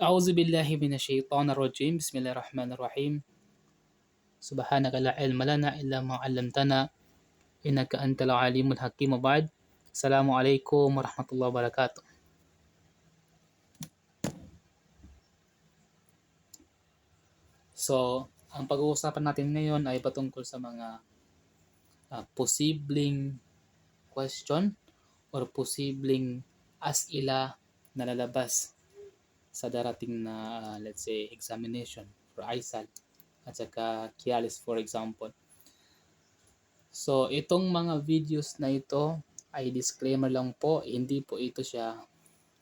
أعوذ بالله من الشيطان الرجيم بسم الله الرحمن الرحيم سبحانك لا علم لنا إلا ما علمتنا إنك أنت العليم الحكيم وبعد السلام عليكم ورحمة الله وبركاته So, ang pag-uusapan natin ngayon ay patungkol sa mga ah, posibleng question or posibleng asila na lalabas sa darating na ah, let's say examination for ISAL at saka KIALIS for example. So itong mga videos na ito ay disclaimer lang po, hindi po ito siya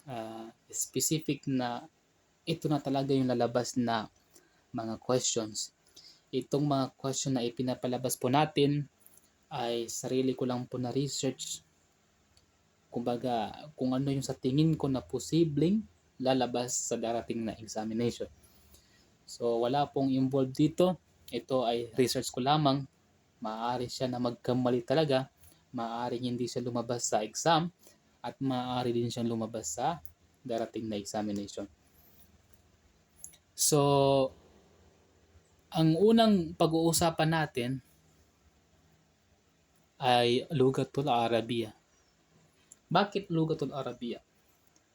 ah, specific na ito na talaga yung lalabas na mga questions. Itong mga question na ipinapalabas po natin ay sarili ko lang po na research kumbaga kung ano yung sa tingin ko na posibleng lalabas sa darating na examination. So wala pong involved dito. Ito ay research ko lamang. Maaari siya na magkamali talaga. Maaari hindi siya lumabas sa exam at maaari din siyang lumabas sa darating na examination. So ang unang pag-uusapan natin ay Lugatul Arabiya. Bakit Lugatul Arabiya?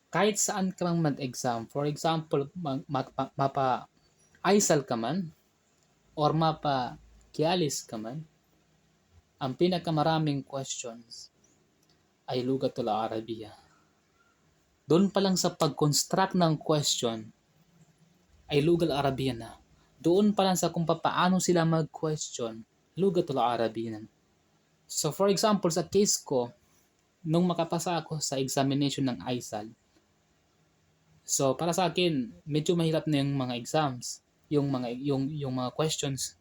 Kahit saan ka mang mag-exam, for example, mapa, mapa ISAL ka man, or mapa Kialis ka man, ang pinakamaraming questions ay Lugatul Arabiya. Doon pa lang sa pag-construct ng question ay Lugal Arabiya na. Doon pa lang sa kung paano sila mag-question, Lugatul Arabiya na. So for example, sa case ko, nung makapasa ako sa examination ng ISAL, So para sa akin, medyo mahirap na yung mga exams, yung mga yung yung mga questions.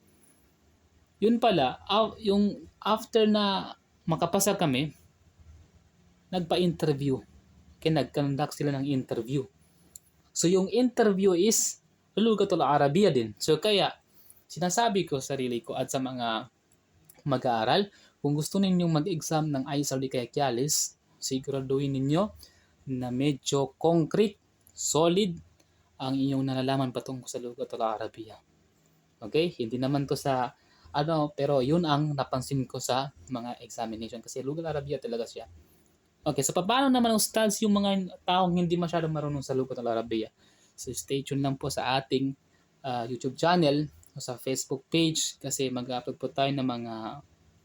Yun pala, yung after na makapasa kami, nagpa-interview. Kaya nag-conduct sila ng interview. So yung interview is Lugatul Arabiya din. So kaya sinasabi ko sa sarili ko at sa mga mag-aaral, kung gusto ninyong mag-exam ng ISAL di kaya Kialis, siguraduhin ninyo na medyo concrete solid ang inyong nalalaman patungkol sa Lugatul Arabiya. Okay? Hindi naman to sa ano, pero yun ang napansin ko sa mga examination kasi Lugatul Arabiya talaga siya. Okay, so paano naman ustads yung mga taong hindi masyadong marunong sa Lugatul Arabiya? So stay tuned lang po sa ating uh, YouTube channel o sa Facebook page kasi mag-upload po tayo ng mga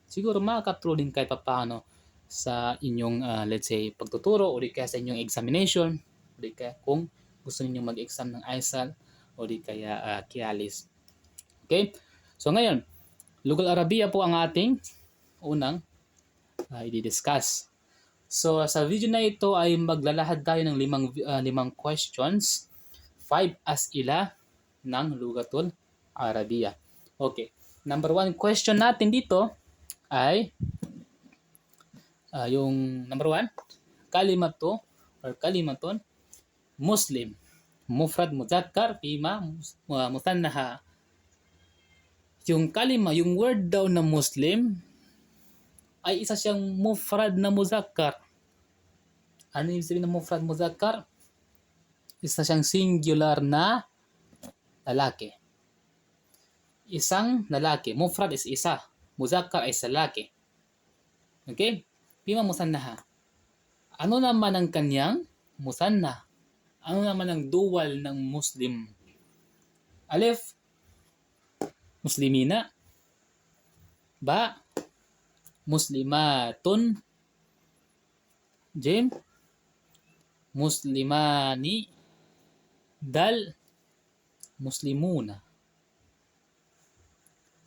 siguro makakatulong kahit paano sa inyong uh, let's say pagtuturo o kaya sa inyong examination di kaya kung gusto niyo mag-exam ng ISAL o di kaya uh, Kialis. Okay? So ngayon, Lugal Arabiya po ang ating unang uh, i-discuss. So sa video na ito ay maglalahad tayo ng limang uh, limang questions, five asila ng Lugatul Arabiya. Okay. Number one question natin dito ay uh, yung number one, kalimatu or kalimatun Muslim. Mufrad muzakkar, fima mutannaha. Yung kalima, yung word daw na Muslim ay isa siyang mufrad na muzakkar. Ano yung sabihin ng mufrad muzakkar? Isa siyang singular na lalaki. Isang lalaki. Mufrad is isa. Muzakkar ay lalaki. Okay? Pima musannaha. Ano naman ang kanyang musanna? Ano naman ang dual ng Muslim? Alif, Muslimina. Ba, Muslimatun. Jim, Muslimani. Dal, Muslimuna.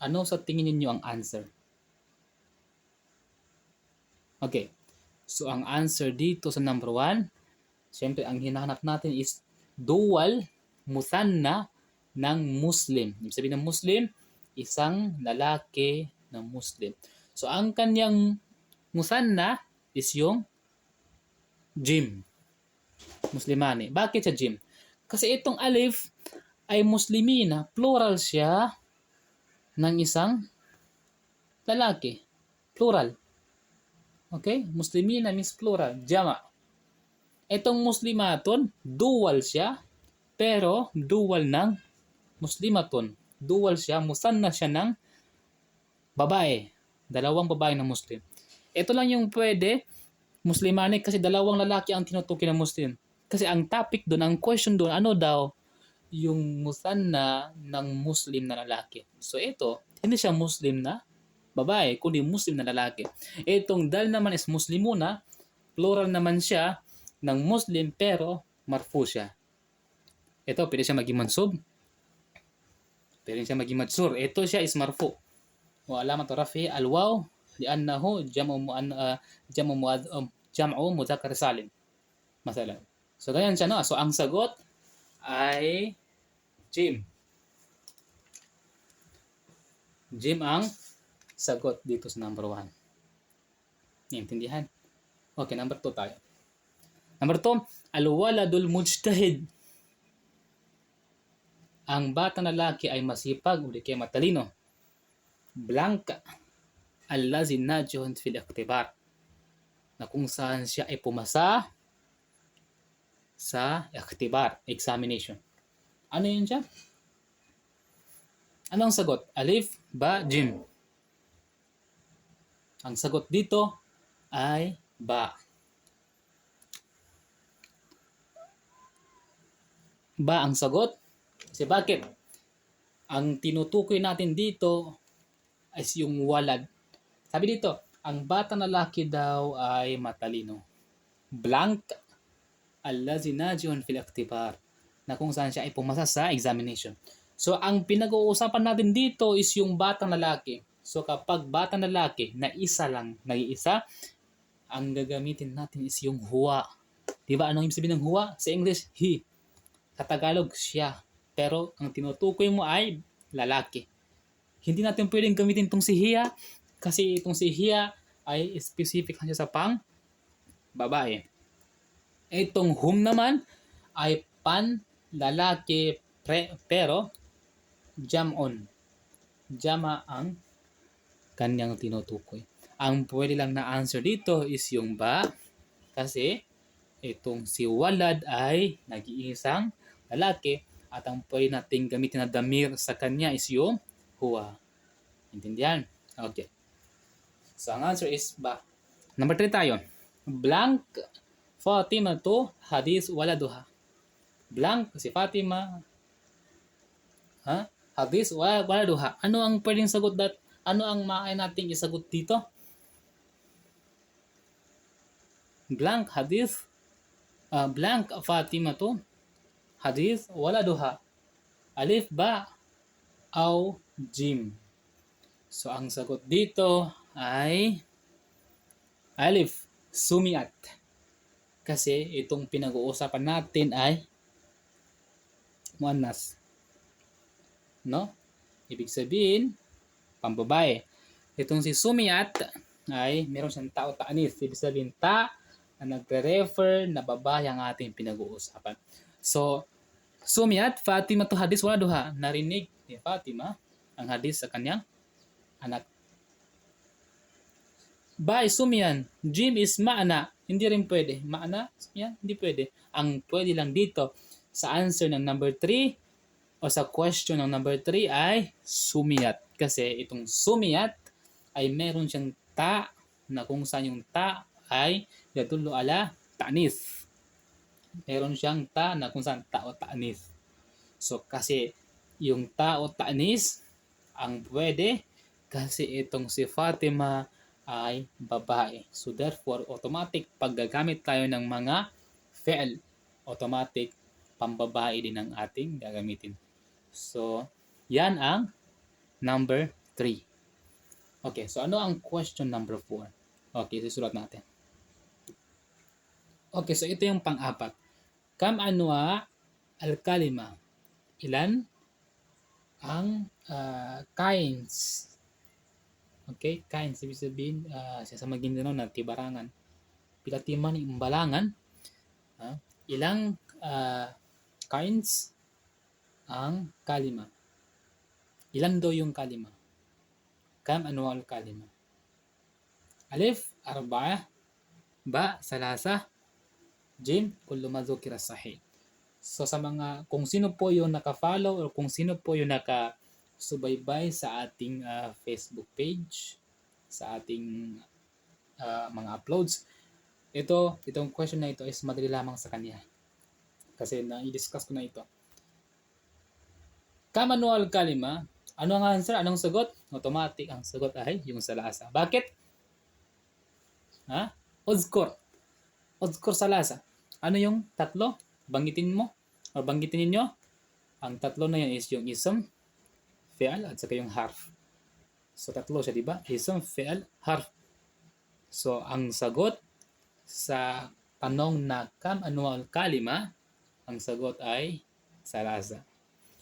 Ano sa tingin niyo ang answer? Okay. So, ang answer dito sa number 1 Siyempre, ang hinahanap natin is dual musanna ng Muslim. Ibig sabihin ng Muslim, isang lalaki na Muslim. So, ang kanyang musanna is yung Jim. Muslimani. Bakit siya Jim? Kasi itong alif ay muslimina. Plural siya ng isang lalaki. Plural. Okay? Muslimina means plural. Jama. Itong muslimaton, dual siya. pero dual ng muslimatun. Dual siya, musanna siya ng babae. Dalawang babae na Muslim. Ito lang yung pwede, Muslimani, kasi dalawang lalaki ang tinutukoy ng Muslim. Kasi ang topic doon, ang question doon, ano daw? Yung musanna ng Muslim na lalaki. So ito, hindi siya Muslim na babae, kundi Muslim na lalaki. Itong dal naman is Muslimuna, plural naman siya ng Muslim pero marfu siya. Ito, pwede siya maging mansub. Pwede siya maging madsur. Ito siya is marfu. Wa alamat rafi alwaw liannahu jam'u mu'an uh, ah, jam'u mu'ad um, jam'u mudhakkar salim. Masalan. So ganyan siya no. So ang sagot ay Jim. Jim ang sagot dito sa number 1. Naintindihan? Okay, number 2 tayo. Number 2, al-waladul mujtahid. Ang bata na lalaki ay masipag o kaya matalino. Blanca allazi najihun fil iktibar na kung saan siya ay pumasa sa iktibar, examination. Ano yun siya? Anong sagot? Alif, ba, jim? Ang sagot dito ay ba. Ba ang sagot? Kasi bakit? Ang tinutukoy natin dito is yung walad. Sabi dito, ang bata na laki daw ay matalino. Blank allazi najihun fil iktibar na kung saan siya ay pumasa sa examination. So, ang pinag-uusapan natin dito is yung batang lalaki. So, kapag batang lalaki na isa lang, nag-iisa, ang gagamitin natin is yung huwa. Di ba? Anong ibig sabihin ng huwa? Sa English, he. Sa Tagalog, siya. Pero, ang tinutukoy mo ay lalaki. Hindi natin pwedeng gamitin itong si hiya kasi itong si hiya ay specific lang siya sa pang babae. Itong hum naman ay pan lalaki pre, pero jamon. Jama ang kanyang tinutukoy. Ang pwede lang na answer dito is yung ba kasi itong si walad ay nag-iisang lalaki at ang pwede nating gamitin na damir sa kanya is yung huwa. Intindihan? Okay. So, ang answer is ba. Number 3 tayo. Blank Fatima to hadis waladuha. Blank si Fatima. Ha? Hadis wa- waladuha. Ano ang pwedeng sagot dat? Ano ang maaay nating isagot dito? Blank hadis ah, blank Fatima to hadis waladuha. Alif ba au jim. So, ang sagot dito ay Alif, sumiat. Kasi itong pinag-uusapan natin ay muannas. No? Ibig sabihin, pambabae. Itong si sumiat ay meron siyang tao taanis. Ibig sabihin, ta na nagre-refer na babae ang ating pinag-uusapan. So, sumiat, Fatima to hadis wala duha. Narinig ni Fatima ang hadis sa kanyang anak. By sumian, Jim is maana. Hindi rin pwede. Maana? Yan, hindi pwede. Ang pwede lang dito sa answer ng number 3 o sa question ng number 3 ay sumiyat. Kasi itong sumiyat ay meron siyang ta na kung saan yung ta ay yadullo ala ta'nis. Meron siyang ta na kung saan ta o ta'nis. So kasi yung ta o ta'nis ang pwede kasi itong si Fatima ay babae. So therefore, automatic paggagamit tayo ng mga fi'l, automatic pambabae din ang ating gagamitin. So, yan ang number 3. Okay, so ano ang question number 4? Okay, susulat natin. Okay, so ito yung pang-apat. Kam anwa al-kalima. Ilan ang ah, kinds Okay, kain ibig sabihin uh, sa Maguindanao na tibarangan. Pilatiman ni imbalangan. ah, ilang ah, kinds ang kalima. Ilan daw yung kalima? Kam annual kalima? Alif, arba'a. Ba, salasa. Jim, kullu ma dhukira sahih. So sa mga kung sino po yung naka-follow or kung sino po yung naka-subaybay sa ating ah, Facebook page, sa ating ah, mga uploads, ito, itong question na ito is madali lamang sa kanya. Kasi na-discuss ko na ito. Kamanual kalima, ano ang answer? Anong sagot? Automatic ang sagot ay yung salasa. Bakit? Ha? Odzkor salasa. Ano yung tatlo? Banggitin mo? O banggitin ninyo? Ang tatlo na yan is yung ism, fi'al, at saka yung harf. So tatlo siya, di ba? Ism, fi'al, harf. So ang sagot sa tanong na kam annual kalima, ang sagot ay salasa.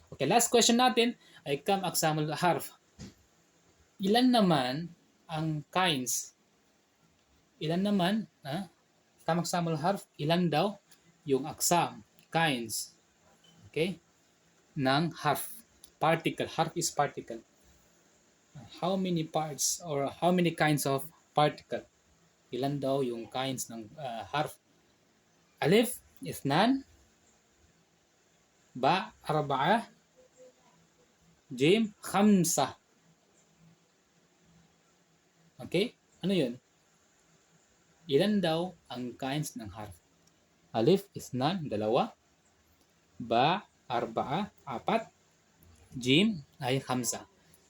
Okay, last question natin ay kam aksamul harf. Ilan naman ang kinds? Ilan naman, ha? Kam aksamul harf, ilan daw yung aksam, kinds, okay? ng harf. Particle, harf is particle. How many parts or how many kinds of particle? Ilan daw yung kinds ng uh, harf? Alif, isnan, ba, arba'a, jim, khamsa. Okay? Ano yun? Ilan daw ang kinds ng harf? Alif, isnan, dalawa. Ba, arba'a, apat. Jim, ay khamsa.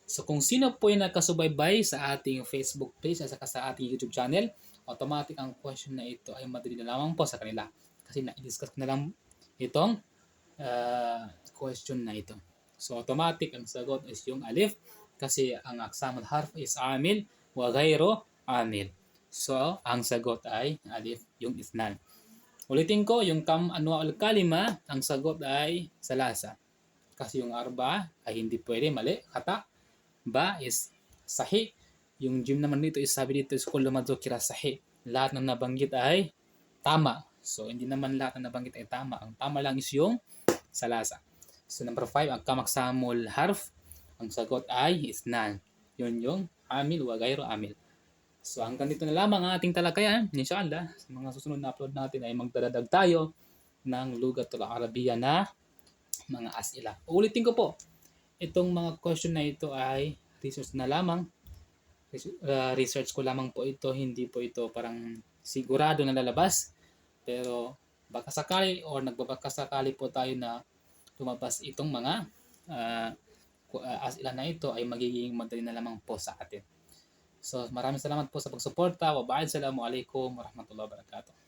So kung sino po yung nakasubaybay sa ating Facebook page at sa ating YouTube channel, automatic ang question na ito ay madali na lamang po sa kanila. Kasi na-discuss na lang itong uh, question na ito. So automatic ang sagot is yung alif kasi ang aksamul harf is amil wa ghayro amil. So ang sagot ay alif yung isnan. Ulitin ko, yung kam anwa al kalima, ang sagot ay salasa. Kasi yung arba ay hindi pwede, mali, kata. Ba is sahi. Yung gym naman dito is sabi dito is kullu madzukira sahi. Lahat ng nabanggit ay tama. So hindi naman lahat ng nabanggit ay tama. Ang tama lang is yung salasa. So number 5, ang kamaksamul harf, ang sagot ay isnan. Yun yung amil wa gayro amil. So hanggang dito na lamang ang ating talakayan. Inshallah, sa mga susunod na upload natin ay magdadadag tayo ng Lugatul Arabiya na mga asila. Ulitin ko po, itong mga question na ito ay research na lamang. Uh, research ko lamang po ito, hindi po ito parang sigurado na lalabas. Pero baka sakali or nagbabaka sakali po tayo na lumabas itong mga uh, asila na ito ay magiging madali na lamang po sa atin. So maraming salamat po sa pagsuporta. Wabaid. Assalamualaikum warahmatullahi wabarakatuh.